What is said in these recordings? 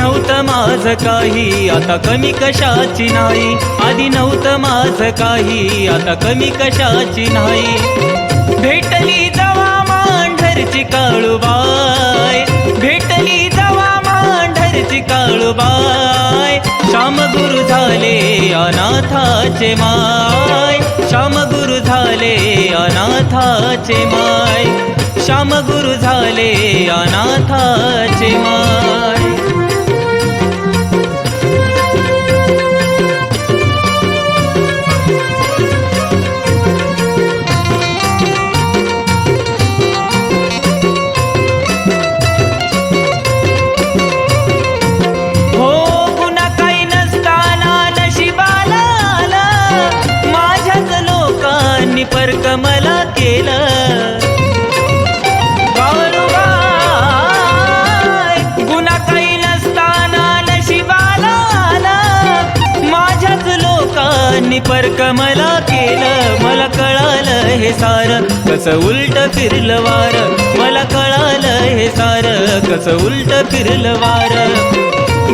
नव्हतं माझ काही आता कमी कशाची नाही. आधी नव्हतं माझ काही आता कमी कशाची नाही. भेटली जवा मांढरची काळूबाय भेटली जवा मांढरची काळूबाय श्याम गुरु झाले अनाथाचे माय. श्याम गुरु झाले अनाथाचे माय. श्यामगुरु झाले अनाथाचे माय. लोकांनी परकमला केलं. मला कळालं हे सार कसं उलट फिरलं वार. मला कळालं हे सार कसं उलट फिरलं वार.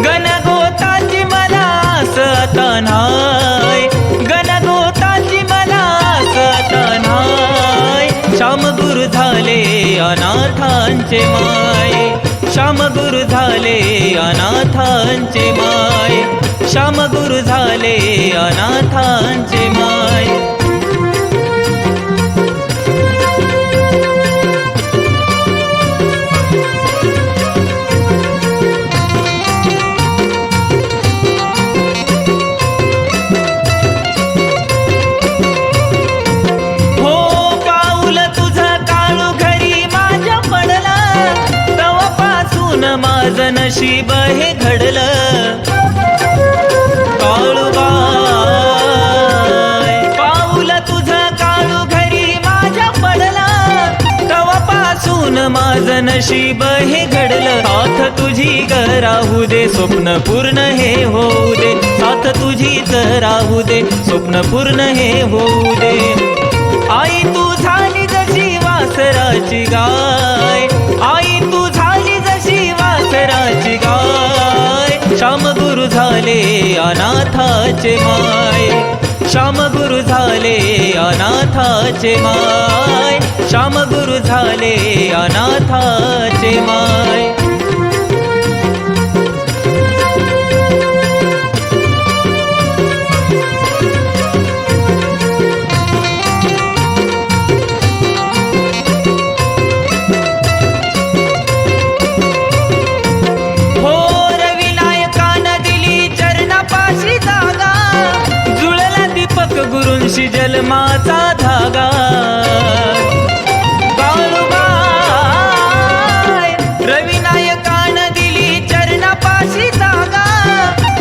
गणगोताची मला आस आता नाय गणगोताची मला आस आता नाय श्यामगुरु झाले अनाथांचे माय. श्यामगुरु झाले अनाथांचे माय. श्याम गुरु झाले अनाथांचे माय. हो पडला. नशीब हे घडलं. तेव्हापासून माझं नशीब हे घडलं. साथ तुझी ग राहू दे. स्वप्न पूर्ण हे होऊ दे. साथ तुझीच राहू दे. स्वप्न पूर्ण हे होऊ दे. आई तू झाली जशी वासराची गाय. आई तू झाली जशी वासराची गाय. श्याम गुरु झाले अनाथाचे माय. श्याम गुरु झाले अनाथाचे माय. श्याम गुरु झाले अनाथाचे माय. गुरूंशी धागा. काळूबाई, रविनायकान दिली चरणापाशी जागा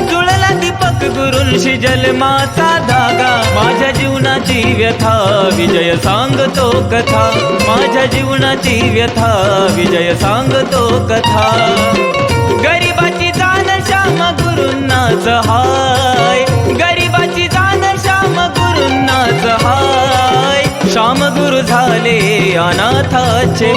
जुळला दीपक गुरूंशी जन्माचा धागा. माझ्या जीवनाची व्यथा विजय सांगतो कथा. माझ्या जीवनाची व्यथा विजय सांगतो कथा. गरिबाची जाण श्याम गुरुंनाच हाय अनाथाचे